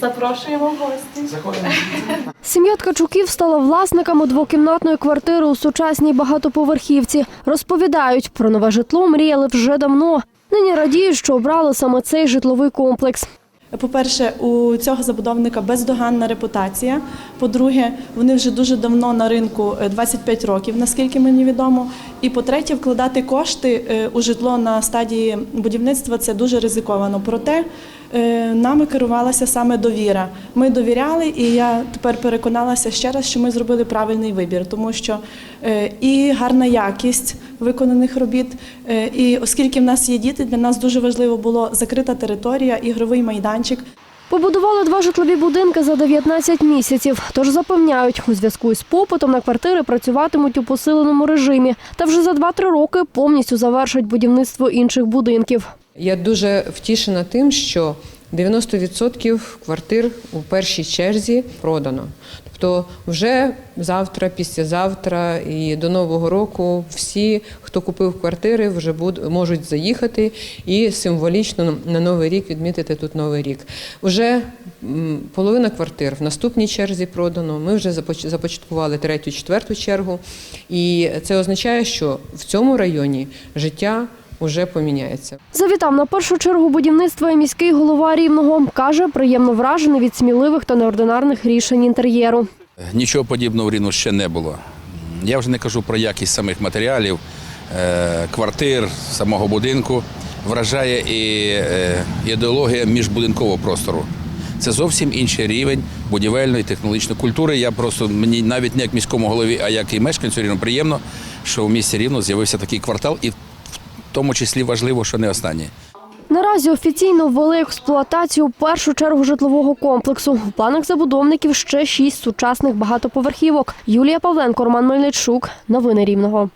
Запрошуємо в гості. Сім'я Ткачуків стала власниками двокімнатної квартири у сучасній багатоповерхівці. Розповідають, про нове житло мріяли вже давно. Нині радіють, що обрали саме цей житловий комплекс. По-перше, у цього забудовника бездоганна репутація. По-друге, вони вже дуже давно на ринку е, 25 років, наскільки мені відомо. І по-третє, вкладати кошти е, у житло на стадії будівництва це дуже ризиковано. Проте е, нами керувалася саме довіра. Ми довіряли, і я тепер переконалася ще раз, що ми зробили правильний вибір, тому що е, і гарна якість виконаних робіт. І оскільки в нас є діти, для нас дуже важливо було закрита територія, ігровий майданчик. Побудували два житлові будинки за 19 місяців. Тож запевняють, у зв'язку із попитом на квартири працюватимуть у посиленому режимі. Та вже за 2-3 роки повністю завершать будівництво інших будинків. Я дуже втішена тим, що 90% квартир у першій черзі продано. Тобто, вже завтра, післязавтра і до нового року всі, хто купив квартири, вже буд- можуть заїхати і символічно на новий рік відмітити тут новий рік. Уже м, половина квартир в наступній черзі продано. Ми вже започ- започаткували третю, четверту чергу, і це означає, що в цьому районі життя вже поміняється. Завітав на першу чергу будівництва і міський голова Рівного. Каже, приємно вражений від сміливих та неординарних рішень інтер'єру. Нічого подібного в Рівно ще не було. Я вже не кажу про якість самих матеріалів, е, квартир, самого будинку. Вражає і е, ідеологія міжбудинкового простору. Це зовсім інший рівень будівельної технологічної культури. Я просто мені навіть не як міському голові, а як і мешканцю Рівно приємно, що в місті Рівно з'явився такий квартал, і тому числі важливо, що не останнє. Наразі офіційно ввели експлуатацію першу чергу житлового комплексу. В планах забудовників ще шість сучасних багатоповерхівок. Юлія Павленко, Роман Мельничук. Новини Рівного.